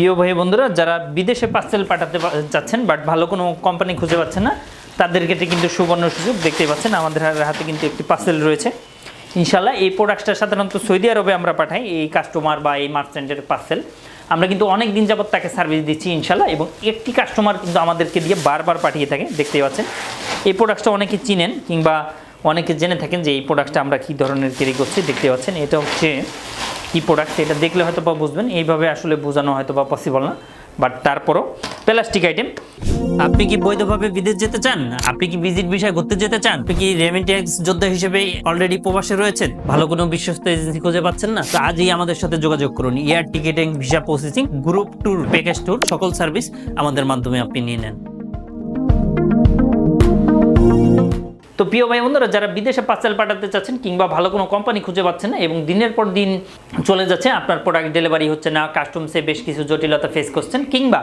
প্রিয় ভাই বন্ধুরা, যারা বিদেশে পার্সেল পাঠাতে চাচ্ছেন বাট ভালো কোনো কোম্পানি খুঁজে পাচ্ছেন না, তাদের ক্ষেত্রে কিন্তু সুবর্ণ সুযোগ দেখতেই পাচ্ছেন। আমাদের হাতে কিন্তু একটি পার্সেল রয়েছে। ইনশাল্লাহ এই প্রোডাক্টটা সাধারণত সৌদি আরবে আমরা পাঠাই, এই কাস্টমার বা এই মার্চেন্টের পার্সেল আমরা কিন্তু অনেক দিন যাবত তাকে সার্ভিস দিচ্ছি ইনশাল্লাহ এবং একটি কাস্টমার কিন্তু আমাদেরকে দিয়ে বারবার পাঠিয়ে থাকে, দেখতেই পাচ্ছেন। এই প্রোডাক্টটা অনেকে চিনেন, কিংবা অনেকে জেনে থাকেন যে এই প্রোডাক্টটা আমরা কী ধরনের ক্যারি করছি দেখতে পাচ্ছেন। এটা হচ্ছে কি প্রোডাক্ট এটা দেখলে হয়তো বা বুঝবেন। এইভাবে আসলে বোঝানো হয়তো বা পসিবল না বাট তারপরও প্লাস্টিক আইটেম আপনি কি বৈধভাবে বিদেশ যেতে চান? আপনি কি ভিজিট বিষয় ঘুরতে যেতে চান? আপনি কি রেমিটেন্স যোদ্ধা হিসেবে অলরেডি প্রবাসে রয়েছেন? ভালো কোনো বিশ্বস্ত এজেন্সি খুঁজে পাচ্ছেন না? তো আজই আমাদের সাথে যোগাযোগ করুন। Air ticketing visa processing group tour package tour সকল সার্ভিস আমাদের মাধ্যমে আপনি নিয়ে নেন। তো প্রিয় ভাই বন্ধুরা, যারা বিদেশে পার্সেল পাঠাতে চাচ্ছেন কিংবা ভালো কোনো কোম্পানি খুঁজে পাচ্ছেন না এবং দিনের পর দিন চলে যাচ্ছে, আপনার প্রোডাক্ট ডেলিভারি হচ্ছে না কাস্টমসে বেশ কিছু জটিলতা ফেস করছেন কিংবা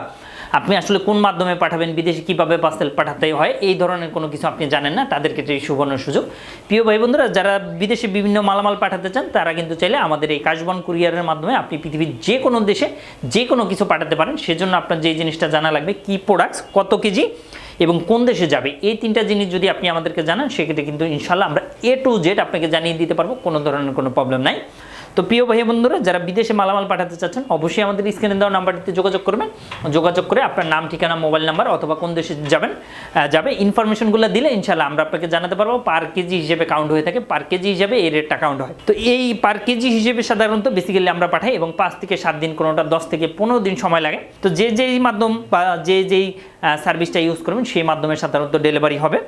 আপনি আসলে কোন মাধ্যমে পাঠাবেন, বিদেশে কীভাবে পার্সেল পাঠাতে হয়, এই ধরনের কোনো কিছু আপনি জানেন না তাদের ক্ষেত্রে এই সুবর্ণ সুযোগ। প্রিয় ভাই বন্ধুরা, যারা বিদেশে বিভিন্ন মালামাল পাঠাতে চান, তারা কিন্তু চাইলে আমাদের এই কাশবন কুরিয়ারের মাধ্যমে আপনি পৃথিবীর যে কোনো দেশে যে কোনো কিছু পাঠাতে পারেন। সেজন্য আপনার যে জিনিসটা জানা লাগবে, কি প্রোডাক্টস কত কেজি এবং কোন দেশে যাবে, এই তিনটা জিনিস যদি আপনি আমাদেরকে জানান, সেক্ষেত্রে কিন্তু ইনশাল্লাহ আমরা এ টু জেড আপনাকে জানিয়ে দিতে পারব, কোনো ধরনের কোনো প্রবলেম নাই। তো প্রিয় ভাই বন্ধুরা, যারা বিদেশে মালামাল পাঠাতে চাচ্ছেন, অবশ্যই আমাদের স্ক্রিনে দেওয়া নাম্বারটিতে যোগাযোগ করবেন। যোগাযোগ করে আপনার নাম, ঠিকানা মোবাইল নাম্বার অথবা কোন দেশে যাবেন যাবে। ইনফরমেশনগুলো দিলে ইনশাল্লাহ আমরা আপনাকে জানাতে পারব পার কেজি হিসেবে কাউন্ট হয়ে থাকে। পার কেজি হিসেবে এই রেটটা কাউন্ট হয়। তো এই পার কেজি হিসেবে সাধারণত বেসিক্যালি আমরা পাঠাই এবং পাঁচ থেকে সাত দিন, কোনোটা দশ থেকে পনেরো দিন সময় লাগে। তো যে যেই মাধ্যম বা যে যেই সার্ভিসটা ইউজ করবেন, সেই মাধ্যমে সাধারণত ডেলিভারি হবে।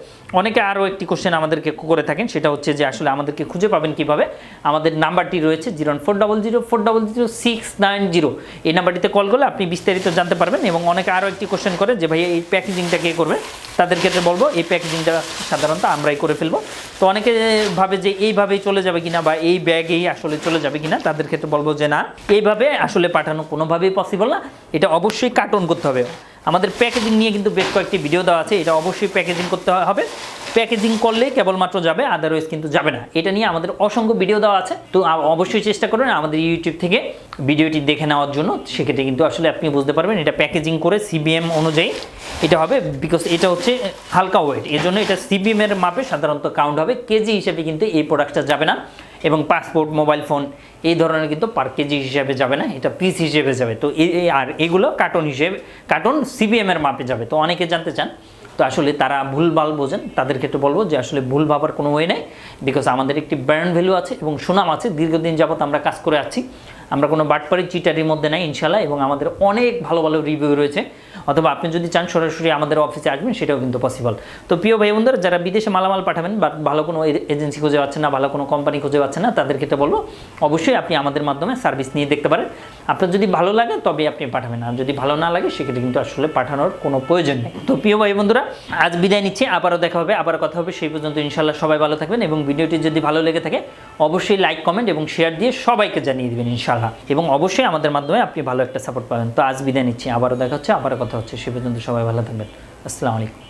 অনেকে আরও একটি কোশ্চেন আমাদেরকে করে থাকেন, সেটা হচ্ছে যে আসলে আমাদেরকে খুঁজে পাবেন কীভাবে? আমাদের নাম্বারটি রয়েছে zero four double zero, four double zero, six nine zero. এই নাম্বারটিতে কল করলে আপনি বিস্তারিত জানতে পারবেন এবং অনেকে আরও একটি কোশ্চেন করে যে, ভাই, এই প্যাকেজিংটা কে করবে? তাদের ক্ষেত্রে বলব, এই প্যাকেজিংটা সাধারণত আমরাই করে ফেলব। তো অনেকে ভাবে যে, এইভাবেই চলে যাবে কিনা বা এই ব্যাগেই আসলে চলে যাবে কিনা? তাদের ক্ষেত্রে বলব যে, না, এইভাবে আসলে পাঠানো কোনোভাবেই পসিবল না। এটা অবশ্যই কার্টন করতে হবে। আমাদের প্যাকেজিং নিয়ে কিন্তু বেশ কয়েকটি ভিডিও দেওয়া আছে, এটা অবশ্যই প্যাকেজিং করতে হবে। প্যাকেজিং করলে কেবলমাত্র যাবে আদারওয়াইজ কিন্তু যাবে না। এটা নিয়ে আমাদের অসংখ্য ভিডিও দেওয়া আছে, তো অবশ্যই চেষ্টা করুন আমাদের ইউটিউব থেকে ভিডিওটি দেখে নেওয়ার জন্য, সেক্ষেত্রে কিন্তু আসলে আপনি বুঝতে পারবেন এটা প্যাকেজিং করে সিবিএম অনুযায়ী এটা হবে বিকজ এটা হচ্ছে হালকা ওয়েট এই জন্য এটা সিবিএম এর মাপে সাধারণত কাউন্ট হবে। কেজি হিসেবে কিন্তু এই প্রোডাক্টটা যাবে না। এবং পাসপোর্ট মোবাইল ফোন এই ধরনের কিন্তু পার কেজি হিসেবে যাবে না। এটা পিস হিসেবে যাবে। তো এই আর এগুলো কার্টন হিসেবে কার্টন সিবিএম এর মাপে যাবে। তো অনেকে জানতে চান, তো আসলে তারা ভুলভাল বোঝেন। তাদের ক্ষেত্রে বলব যে আসলে ভুল ভাবার কোনো ওয়ে নেই বিকজ আমাদের একটি ব্র্যান্ড ভ্যালু আছে এবং সুনাম আছে। দীর্ঘদিন যাবত আমরা কাজ করে আছি আমরা কোনো বাটপারি চিটারির মধ্যে নাই ইনশাল্লাহ এবং আমাদের অনেক ভালো ভালো রিভিউ রয়েছে। অথবা আপনি যদি চান সরাসরি আমাদের অফিসে আসবেন, সেটাও কিন্তু পসিবল তো প্রিয় ভাই বন্ধুরা যারা বিদেশে মালামাল পাঠাবেন বা ভালো কোনো এজেন্সি খুঁজে পাচ্ছেন না, ভালো কোনো কোম্পানি খুঁজে পাচ্ছেন না, তাদের ক্ষেত্রে বলব, অবশ্যই আপনি আমাদের মাধ্যমে সার্ভিস নিয়ে দেখতে পারেন। আপনার যদি ভালো লাগে তবে আপনি পাঠাবেন। আর যদি ভালো না লাগে, সেক্ষেত্রে কিন্তু আসলে পাঠানোর কোনো প্রয়োজন নেই। তো প্রিয় ভাই বন্ধুরা আজ বিদায় নিচ্ছি, আবারও দেখা হবে, আবার কথা হবে, সেই পর্যন্ত ইনশাল্লাহ সবাই ভালো থাকবেন, এবং ভিডিওটি যদি ভালো লেগে থাকে, অবশ্যই লাইক কমেন্ট এবং শেয়ার দিয়ে সবাইকে জানিয়ে দেবেন ইনশাল্লাহ এবং অবশ্যই আমাদের মাধ্যমে আপনি ভালো একটা সাপোর্ট পাবেন। তো আজ বিদায় নিচ্ছি। আবারও দেখা হচ্ছে, আবারও কথা হচ্ছে। সে পর্যন্ত সবাই ভালো থাকবেন। আসসালামু আলাইকুম।